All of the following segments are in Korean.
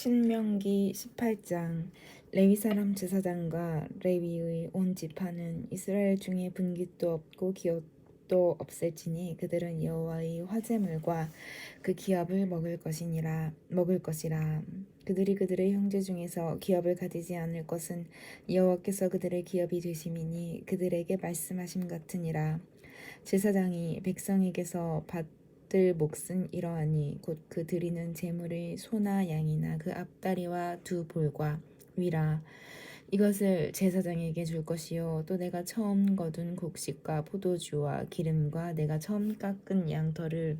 신명기 18장 레위 사람 제사장과 레위의 온 지파는 이스라엘 중에 분깃도 없고 기업도 없을지니 그들은 여호와의 화제물과 그 기업을 먹을 것이니라 먹을 것이라. 그들이 그들의 형제 중에서 기업을 가지지 않을 것은 여호와께서 그들의 기업이 되심이니 그들에게 말씀하심 같으니라. 제사장이 백성에게서 받 들 몫은 이러하니 곧 그 드리는 제물의 소나 양이나 그 앞다리와 두 볼과 위라. 이것을 제사장에게 줄 것이요. 또 내가 처음 거둔 곡식과 포도주와 기름과 내가 처음 깎은 양털을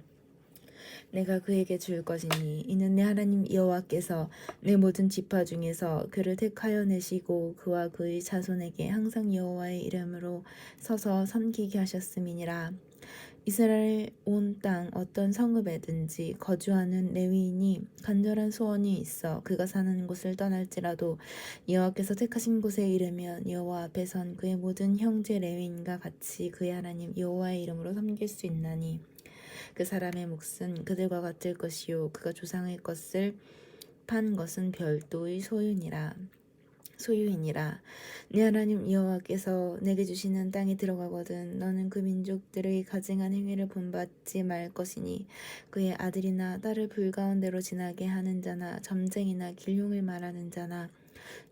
내가 그에게 줄 것이니 이는 내 하나님 여호와께서 내 모든 지파 중에서 그를 택하여 내시고 그와 그의 자손에게 항상 여호와의 이름으로 서서 섬기게 하셨음이니라 이스라엘 온 땅 어떤 성읍에든지 거주하는 레위인이 간절한 소원이 있어 그가 사는 곳을 떠날지라도 여호와께서 택하신 곳에 이르면 여호와 앞에 선 그의 모든 형제 레위인과 같이 그의 하나님 여호와의 이름으로 섬길 수 있나니 그 사람의 몫은 그들과 같을 것이요 그가 조상의 것을 판 것은 별도의 소유니라 소유이니라. 내 하나님 여호와께서 내게 주시는 땅에 들어가거든 너는 그 민족들의 가증한 행위를 본받지 말 것이니 그의 아들이나 딸을 불가운데로 지나게 하는 자나 점쟁이나 길흉을 말하는 자나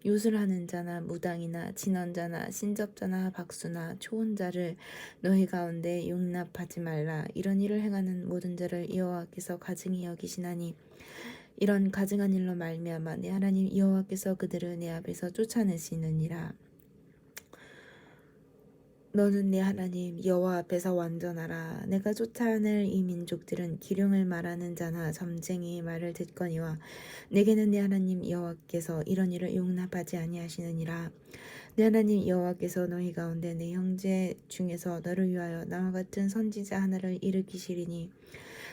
요술하는 자나 무당이나 진언자나 신접자나 박수나 초혼자를 너희 가운데 용납하지 말라. 이런 일을 행하는 모든 자를 여호와께서 가증히 여기시나니 이런 가증한 일로 말미암아 내 하나님 여호와께서 그들을 내 앞에서 쫓아내시느니라. 너는 내 하나님 여호와 앞에서 완전하라. 내가 쫓아낼 이 민족들은 기룡을 말하는 자나 점쟁이의 말을 듣거니와 내게는 내 하나님 여호와께서 이런 일을 용납하지 아니하시느니라. 내 하나님 여호와께서 너희 가운데 내 형제 중에서 너를 위하여 나와 같은 선지자 하나를 일으키시리니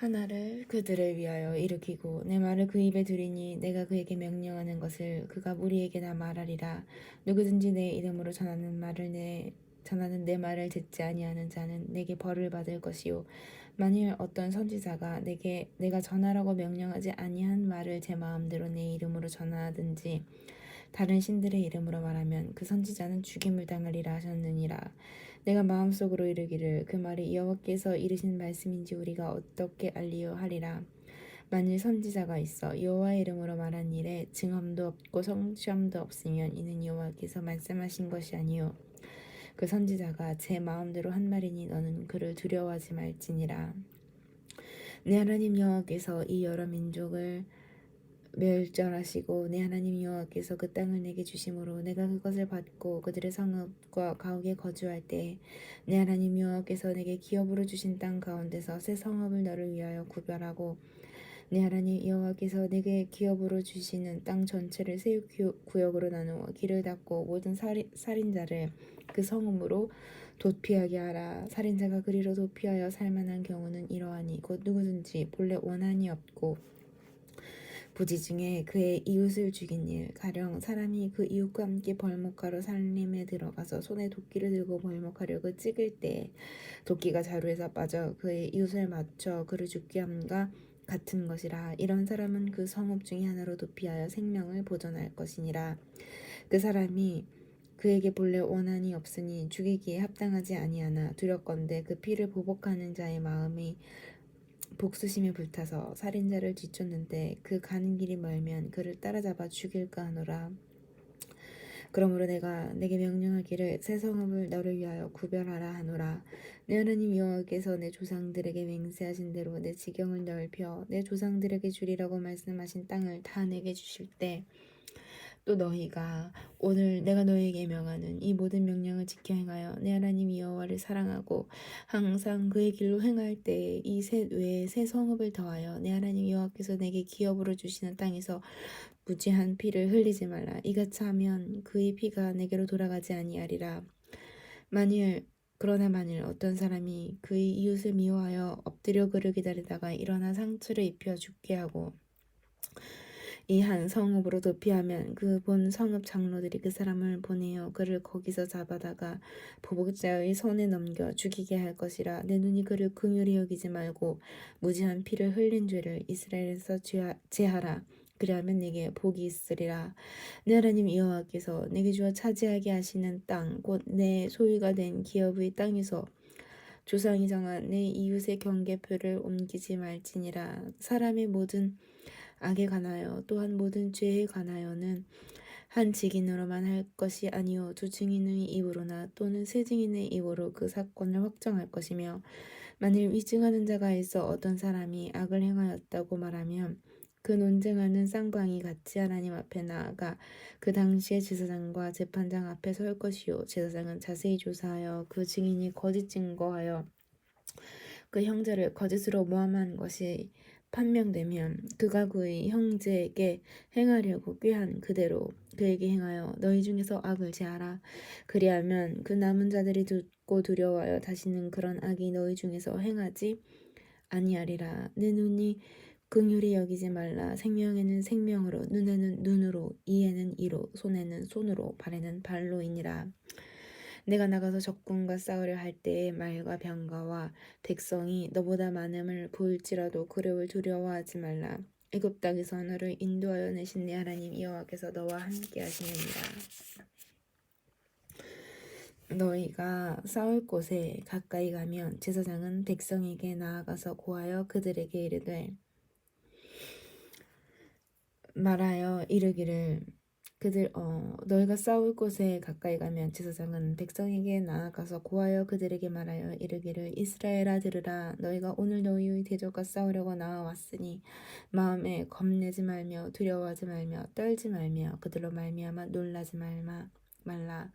하나를 그들을 위하여 일으키고 내 말을 그 입에 두리니 내가 그에게 명령하는 것을 그가 무리에게 나 말하리라. 누구든지 내 이름으로 전하는 말을 내 전하는 내 말을 듣지 아니하는 자는 내게 벌을 받을 것이요. 만일 어떤 선지자가 내게 내가 전하라고 명령하지 아니한 말을 제 마음대로 내 이름으로 전하든지 다른 신들의 이름으로 말하면 그 선지자는 죽임을 당하리라 하셨느니라 내가 마음속으로 이르기를 그 말이 여호와께서 이르신 말씀인지 우리가 어떻게 알리요 하리라. 만일 선지자가 있어 여호와의 이름으로 말한 일에 증언도 없고 성취함도 없으면 이는 여호와께서 말씀하신 것이 아니요 그 선지자가 제 마음대로 한 말이니 너는 그를 두려워하지 말지니라. 내 하나님 여호와께서 이 여러 민족을 멸절하시고 내 하나님 여호와께서 그 땅을 내게 주심으로 내가 그것을 받고 그들의 성읍과 가옥에 거주할 때 내 하나님 여호와께서 내게 기업으로 주신 땅 가운데서 새 성읍을 너를 위하여 구별하고 내 하나님 여호와께서 내게 기업으로 주시는 땅 전체를 세 구역으로 나누어 길을 닫고 모든 살인, 살인자를 그 성읍으로 도피하게 하라. 살인자가 그리로 도피하여 살만한 경우는 이러하니 곧 누구든지 본래 원한이 없고 부지 중에 그의 이웃을 죽인 일 가령 사람이 그 이웃과 함께 벌목하러 살림에 들어가서 손에 도끼를 들고 벌목하려고 찍을 때 도끼가 자루에서 빠져 그의 이웃을 맞춰 그를 죽게 함과 같은 것이라. 이런 사람은 그 성읍 중에 하나로 도피하여 생명을 보존할 것이니라. 그 사람이 그에게 본래 원한이 없으니 죽이기에 합당하지 아니하나 두렵건대 그 피를 보복하는 자의 마음이 복수심에 불타서 살인자를 뒤쫓는데 그 가는 길이 멀면 그를 따라잡아 죽일까 하노라. 그러므로 내가 내게 명령하기를 새 성읍을 너를 위하여 구별하라 하노라. 내 하나님 여호와께서 내 조상들에게 맹세하신 대로 내 지경을 넓혀 내 조상들에게 주리라고 말씀하신 땅을 다 내게 주실 때 또 너희가 오늘 내가 너희에게 명하는 이 모든 명령을 지켜 행하여 내 하나님 여호와를 사랑하고 항상 그의 길로 행할 때이셋 외에 새 성읍을 더하여 내 하나님 여호와께서 내게 기업으로 주시는 땅에서 무지한 피를 흘리지 말라. 이같이 하면 그의 피가 내게로 돌아가지 아니하리라. 만일 그러나 만일 어떤 사람이 그의 이웃을 미워하여 엎드려 그를 기다리다가 일어나 상처를 입혀 죽게 하고 이 한 성읍으로 도피하면 그 본 성읍 장로들이 그 사람을 보내어 그를 거기서 잡아다가 보복자의 손에 넘겨 죽이게 할 것이라 내 눈이 그를 긍휼히 여기지 말고 무지한 피를 흘린 죄를 이스라엘에서 제하라. 그리하면 내게 복이 있으리라. 내 하나님 여호와께서 내게 주어 차지하게 하시는 땅 곧 내 소유가 된 기업의 땅에서 조상이 정한 내 이웃의 경계표를 옮기지 말지니라. 사람의 모든 악에 관하여 또한 모든 죄에 관하여는 한 증인으로만 할 것이 아니요 두 증인의 입으로나 또는 세 증인의 입으로 그 사건을 확정할 것이며 만일 위증하는 자가 있어 어떤 사람이 악을 행하였다고 말하면 그 논쟁하는 쌍방이 같이 하나님 앞에 나아가 그 당시에 제사장과 재판장 앞에 설 것이요 제사장은 자세히 조사하여 그 증인이 거짓 증거하여 그 형제를 거짓으로 모함한 것이 판명되면 그가 그의 형제에게 행하려고 꾀한 그대로 그에게 행하여 너희 중에서 악을 제하라. 그리하면 그 남은 자들이 듣고 두려워하여 다시는 그런 악이 너희 중에서 행하지 아니하리라. 내 눈이 긍휼히 여기지 말라. 생명에는 생명으로 눈에는 눈으로 이에는 이로 손에는 손으로 발에는 발로이니라 내가 나가서 적군과 싸우려 할 때에 말과 병가와 백성이 너보다 많음을 보일지라도 그를 두려워하지 말라. 애굽 땅에서 너를 인도하여 내신 내 하나님 여호와께서 너와 함께 하시느니라. 너희가 싸울 곳에 가까이 가면 제사장은 백성에게 나아가서 고하여 그들에게 이르되 말하여 이르기를 그들 어 너희가 싸울 곳에 가까이 가면 제사장은 백성에게 나아가서 고하여 그들에게 말하여 이르기를 이스라엘아 들으라. 너희가 오늘 너희의 대적과 싸우려고 나와왔으니 마음에 겁내지 말며 두려워하지 말며 떨지 말며 그들로 말미암아 놀라지 말마 말라.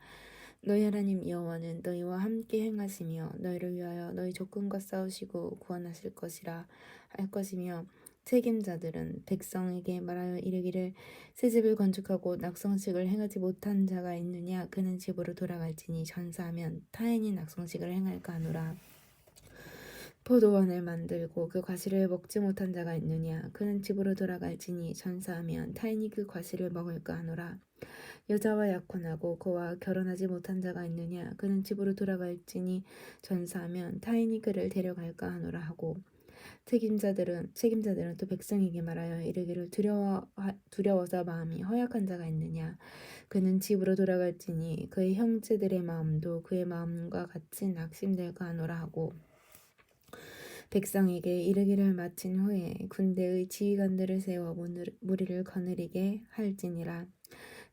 너희 하나님 여호와는 너희와 함께 행하시며 너희를 위하여 너희 적군과 싸우시고 구원하실 것이라 할 것이며 책임자들은 백성에게 말하여 이르기를 새 집을 건축하고 낙성식을 행하지 못한 자가 있느냐? 그는 집으로 돌아갈지니 전사하면 타인이 낙성식을 행할까 하노라. 포도원을 만들고 그 과실을 먹지 못한 자가 있느냐? 그는 집으로 돌아갈지니 전사하면 타인이 그 과실을 먹을까 하노라. 여자와 약혼하고 그와 결혼하지 못한 자가 있느냐? 그는 집으로 돌아갈지니 전사하면 타인이 그를 데려갈까 하노라 하고 책임자들은 책임자들은 또 백성에게 말하여 이르기를 두려워 두려워서 마음이 허약한 자가 있느냐? 그는 집으로 돌아갈지니 그의 형제들의 마음도 그의 마음과 같이 낙심될까 하노라 하고 백성에게 이르기를 마친 후에 군대의 지휘관들을 세워 무리를 거느리게 할지니라.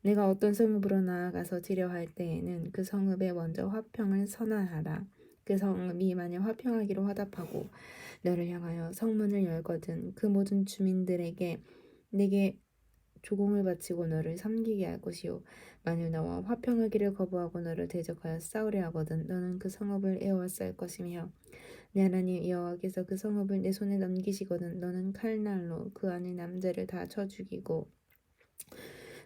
내가 어떤 성읍으로 나아가서 지려할 때에는 그 성읍에 먼저 화평을 선언하라 그 성읍이 만약 화평하기로 화답하고 너를 향하여 성문을 열거든 그 모든 주민들에게 내게 조공을 바치고 너를 섬기게 할 것이요. 만일 너와 화평하기를 거부하고 너를 대적하여 싸우려 하거든 너는 그 성읍을 에워쌀 것이며 내 하나님 여호와께서 그 성읍을 내 손에 넘기시거든 너는 칼날로 그 안에 남자를 다 쳐 죽이고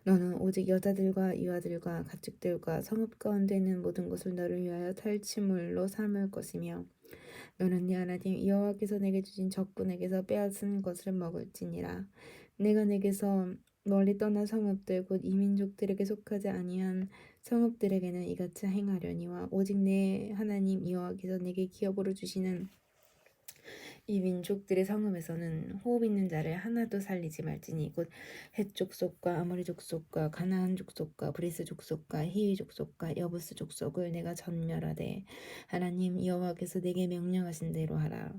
너는 오직 여자들과 유아들과 가축들과 성읍 가운데 있는 모든 것을 너를 위하여 탈취물로 삼을 것이며 너는 네 하나님 여호와께서 내게 주신 적군에게서 빼앗은 것을 먹을지니라. 내가 내게서 멀리 떠난 성읍들 곧 이민족들에게 속하지 아니한 성읍들에게는 이같이 행하려니와 오직 내 하나님 여호와께서 내게 기업으로 주시는 이 민족들의 성읍에서는 호흡 있는 자를 하나도 살리지 말지니 곧헷 족속과 아모리 족속과 가나안 족속과 브리스 족속과 히위 족속과 여부스 족속을 내가 전멸하되 하나님 여호와께서 내게 명령하신 대로 하라.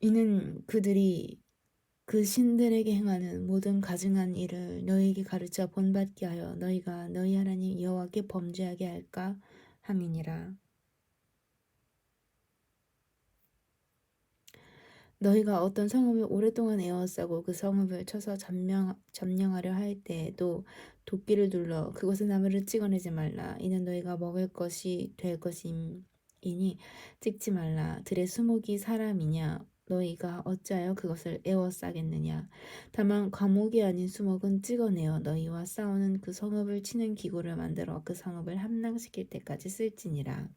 이는 그들이 그 신들에게 행하는 모든 가증한 일을 너희에게 가르쳐 본받게 하여 너희가 너희 하나님 여호와께 범죄하게 할까 함이니라. 너희가 어떤 성읍을 오랫동안 에워싸고 그 성읍을 쳐서 점령, 점령하려 할 때에도 도끼를 둘러 그곳의 나무를 찍어내지 말라. 이는 너희가 먹을 것이 될 것임이니 찍지 말라. 들의 수목이 사람이냐? 너희가 어찌하여 그것을 에워싸겠느냐? 다만 과목이 아닌 수목은 찍어내어 너희와 싸우는 그 성읍을 치는 기구를 만들어 그 성읍을 함락시킬 때까지 쓸지니라.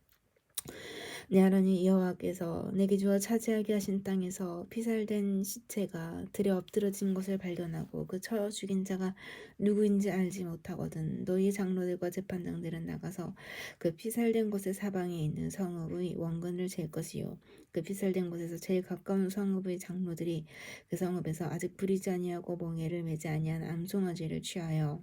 내 하나님 여호와께서 내게 주어 차지하게 하신 땅에서 피살된 시체가 들에 엎드러진 것을 발견하고 그쳐 죽인 자가 누구인지 알지 못하거든 너희 장로들과 재판장들은 나가서 그 피살된 곳의 사방에 있는 성읍의 원근을 잴 것이요. 그 피살된 곳에서 제일 가까운 성읍의 장로들이 그 성읍에서 아직 부리지 아니하고 멍에를 매지 아니한 암송아지를 취하여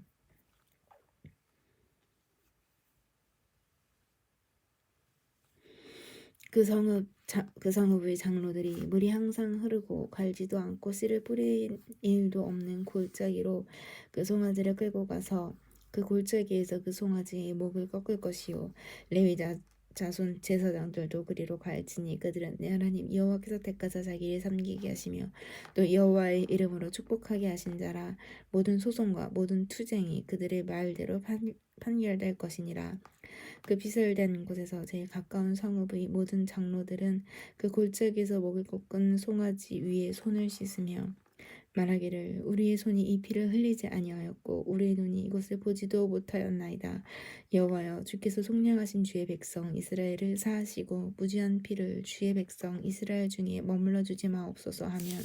그 성읍 자, 그 성읍의 장로들이 물이 항상 흐르고 갈지도 않고 씨를 뿌린 일도 없는 골짜기로 그 송아지를 끌고 가서 그 골짜기에서 그 송아지의 목을 꺾을 것이요. 레위자 자손 제사장들도 그리로 갈지니 그들은 내 하나님 여호와께서 택하사 자기를 섬기게 하시며 또 여호와의 이름으로 축복하게 하신 자라. 모든 소송과 모든 투쟁이 그들의 말대로 판, 판결될 것이니라. 그 피설된 곳에서 제일 가까운 성읍의 모든 장로들은 그 골짜기에서 목을 꺾은 송아지 위에 손을 씻으며 말하기를 우리의 손이 이 피를 흘리지 아니하였고 우리의 눈이 이것을 보지도 못하였나이다. 여호와여 주께서 속량하신 주의 백성 이스라엘을 사하시고 무지한 피를 주의 백성 이스라엘 중에 머물러 주지 마옵소서 하면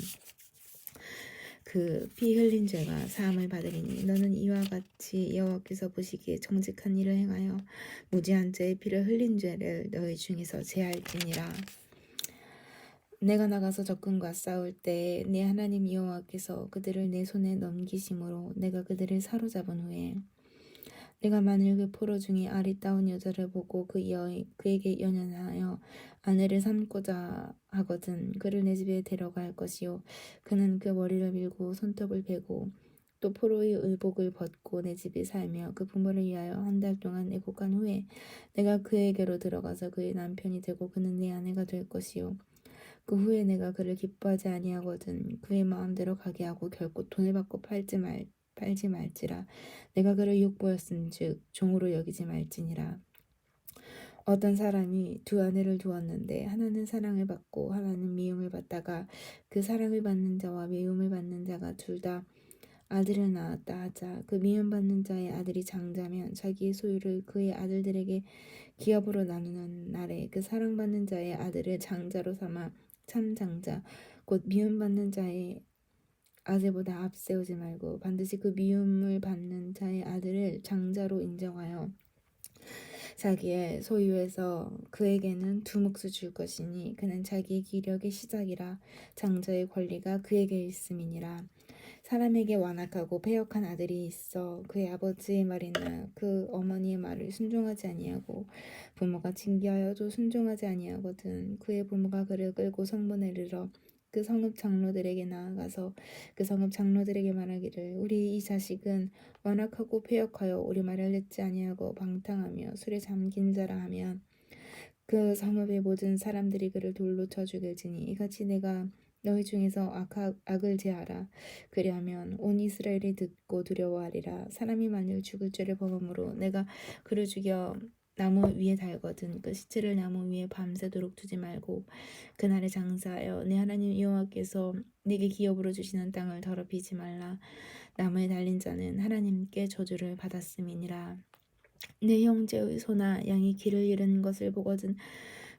그피 흘린 죄가 사함을 받으리니 너는 이와 같이 여호와께서 보시기에 정직한 일을 행하여 무지한 자의 피를 흘린 죄를 너희 중에서 제할지니라. 내가 나가서 적군과 싸울 때 내 하나님 여호와께서 그들을 내 손에 넘기심으로 내가 그들을 사로잡은 후에 내가 만일 그 포로 중에 아리따운 여자를 보고 그 여, 그에게 연연하여 아내를 삼고자 하거든 그를 내 집에 데려갈 것이요. 그는 그 머리를 밀고 손톱을 베고 또 포로의 의복을 벗고 내 집에 살며 그 부모를 위하여 한 달 동안 애곡한 후에 내가 그에게로 들어가서 그의 남편이 되고 그는 내 아내가 될 것이요 그 후에 내가 그를 기뻐하지 아니하거든 그의 마음대로 가게 하고 결코 돈을 받고 팔지 말 팔지 말지라. 내가 그를 육보였은즉 종으로 여기지 말지니라. 어떤 사람이 두 아내를 두었는데 하나는 사랑을 받고 하나는 미움을 받다가 그 사랑을 받는 자와 미움을 받는 자가 둘 다 아들을 낳았다 하자 그 미움받는 자의 아들이 장자면 자기의 소유를 그의 아들들에게 기업으로 나누는 날에 그 사랑받는 자의 아들을 장자로 삼아 참 장자. 곧 미움받는 자의 아들보다 앞세우지 말고 반드시 그 미움을 받는 자의 아들을 장자로 인정하여 자기의 소유에서 그에게는 두 몫을 줄 것이니 그는 자기의 기력의 시작이라 장자의 권리가 그에게 있음이니라 사람에게 완악하고 패역한 아들이 있어 그의 아버지의 말이나 그 어머니의 말을 순종하지 아니하고 부모가 징계하여도 순종하지 아니하거든 그의 부모가 그를 끌고 성문에 이르러 그 성읍 장로들에게 나아가서 그 성읍 장로들에게 말하기를 우리 이 자식은 완악하고 패역하여 우리 말을 듣지 아니하고 방탕하며 술에 잠긴 자라 하면 그 성읍의 모든 사람들이 그를 돌로 쳐 죽일지니 이같이 내가 너희 중에서 악, 악을 제하라. 그리하면 온 이스라엘이 듣고 두려워하리라. 사람이 만일 죽을 죄를 범함으로 내가 그를 죽여 나무 위에 달거든 그 시체를 나무 위에 밤새도록 두지 말고 그날에 장사하여 내 하나님 여호와께서 네게 기업으로 주시는 땅을 더럽히지 말라 나무에 달린 자는 하나님께 저주를 받았음이니라 내 형제의 소나 양이 길을 잃은 것을 보거든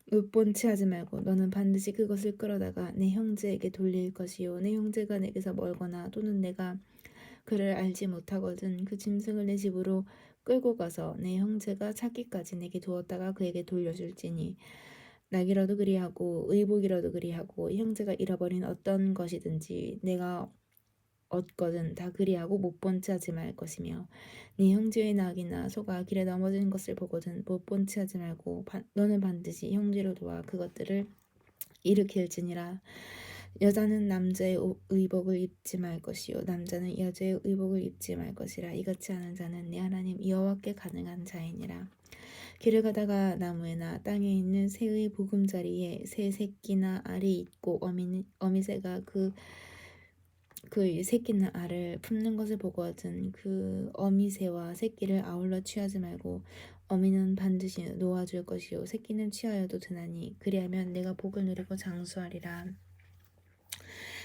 못본치 하지 말고 너는 반드시 그것을 끌어다가 내 형제에게 돌릴 것이요 내 형제가 내게서 멀거나 또는 내가 그를 알지 못하거든 그 짐승을 내 집으로 끌고 가서 내 형제가 찾기까지 내게 두었다가 그에게 돌려줄지니. 낙이라도 그리하고 의복이라도 그리하고 형제가 잃어버린 어떤 것이든지 내가 얻거든. 다 그리하고 못본치 하지 말 것이며 네 형제의 낙이나 소가 길에 넘어진 것을 보거든 못본치 하지 말고 바, 너는 반드시 형제로 도와 그것들을 일으킬지니라. 여자는 남자의 오- 의복을 입지 말 것이요. 남자는 여자의 의복을 입지 말 것이라. 이같이 하는 자는 내 하나님 여호와께 가능한 자이니라. 길을 가다가 나무에나 땅에 있는 새의 보금자리에 새 새끼나 알이 있고 어미, 어미새가 그, 그 새끼나 알을 품는 것을 보거든 그 어미 새와 새끼를 아울러 취하지 말고 어미는 반드시 놓아줄 것이요. 새끼는 취하여도 되나니 그리하면 내가 복을 누리고 장수하리라.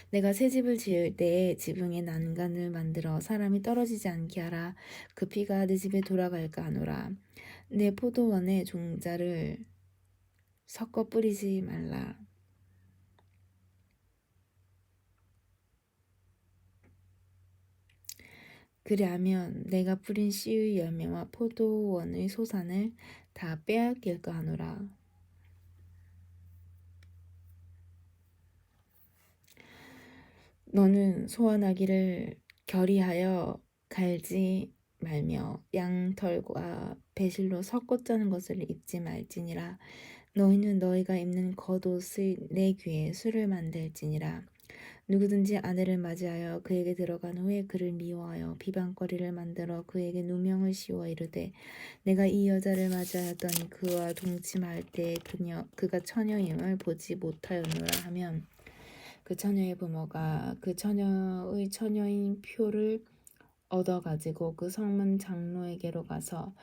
내가 새 집을 지을 때에 지붕에 난간을 만들어 사람이 떨어지지 않게 하라. 그 피가 내 집에 돌아갈까 하노라. 내 포도원에 종자를 섞어 뿌리지 말라. 그리하면 내가 뿌린 씨의 열매와 포도원의 소산을 다 빼앗길까 하노라. 너는 소원하기를 결의하여 갈지 말며 양털과 배실로 섞어 짜는 것을 입지 말지니라. 너희는 너희가 입는 겉옷의 내 귀에 술을 만들지니라. 누구든지 아내를 맞이하여 그에게 들어간 후에 그를 미워하여 비방거리를 만들어 그에게 누명을 씌워 이르되 내가 이 여자를 맞이하였더니 그와 동침할 때 그녀 그가 처녀임을 보지 못하였노라 하면 그 처녀의 부모가 그 처녀의 처녀인 표를 얻어 가지고 그 성문 장로에게로 가서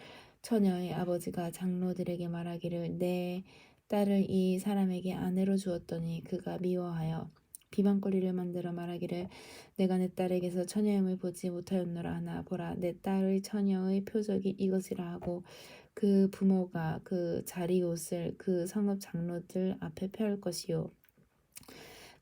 처녀의 아버지가 장로들에게 말하기를 내 딸을 이 사람에게 아내로 주었더니 그가 미워하여 비방거리를 만들어 말하기를 내가 내 딸에게서 처녀임을 보지 못하였노라 하나 보라. 내 딸의 처녀의 표적이 이것이라 하고 그 부모가 그 자리 옷을 그 성읍 장로들 앞에 펼 것이요.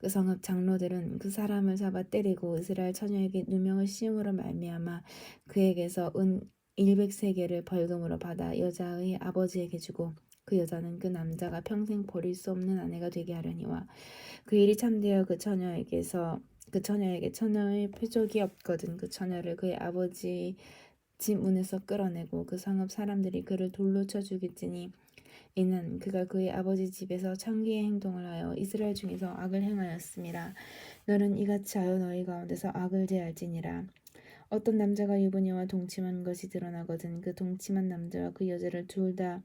그 성읍 장로들은 그 사람을 잡아 때리고 이스라엘 처녀에게 누명을 씌움으로 말미암아 그에게서 은 100세계를 벌금으로 받아 여자의 아버지에게 주고 그 여자는 그 남자가 평생 버릴 수 없는 아내가 되게 하려니와 그 일이 참되어 그 처녀에게서 그 처녀에게 처녀의 표적이 없거든. 그 처녀를 그의 아버지 집 문에서 끌어내고 그 성읍 사람들이 그를 돌로 쳐 죽일지니 이는 그가 그의 아버지 집에서 창기의 행동을 하여 이스라엘 중에서 악을 행하였음이라 너는 이같이 하여 너희 가운데서 악을 제할지니라. 어떤 남자가 유부녀와 동침한 것이 드러나거든 그 동침한 남자와 그 여자를 둘 다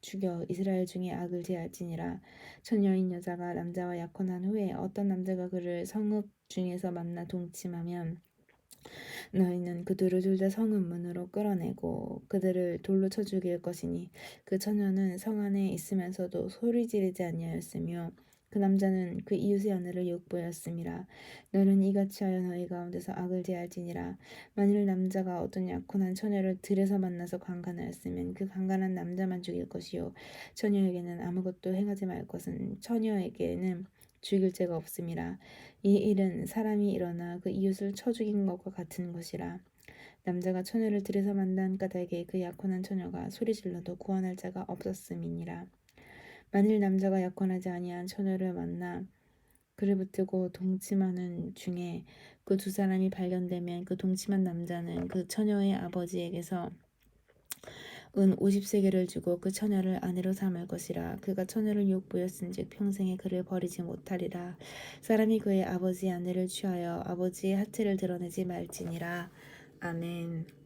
죽여 이스라엘 중에 악을 제할지니라. 처녀인 여자가 남자와 약혼한 후에 어떤 남자가 그를 성읍 중에서 만나 동침하면 너희는 그들을 둘 다 성읍 문으로 끌어내고 그들을 돌로 쳐 죽일 것이니 그 처녀는 성 안에 있으면서도 소리 지르지 아니하였으며 그 남자는 그 이웃의 아내를 욕보였음이라 너는 이같이 하여 너희 가운데서 악을 제할지니라. 만일 남자가 어떤 약혼한 처녀를 들에서 만나서 강간하였으면 그 강간한 남자만 죽일 것이요. 처녀에게는 아무것도 행하지 말 것은 처녀에게는 죽일 죄가 없음이라 이 일은 사람이 일어나 그 이웃을 쳐 죽인 것과 같은 것이라. 남자가 처녀를 들여서 만난 까닭에 그 약혼한 처녀가 소리질러도 구원할 자가 없었음이니라 만일 남자가 약혼하지 아니한 처녀를 만나 그를 붙들고 동침하는 중에 그 두 사람이 발견되면 그 동침한 남자는 그 처녀의 아버지에게서 은 50세계를 주고 그 처녀를 아내로 삼을 것이라. 그가 처녀를 욕보였은즉 평생에 그를 버리지 못하리라. 사람이 그의 아버지 아내를 취하여 아버지의 하체를 드러내지 말지니라. 아멘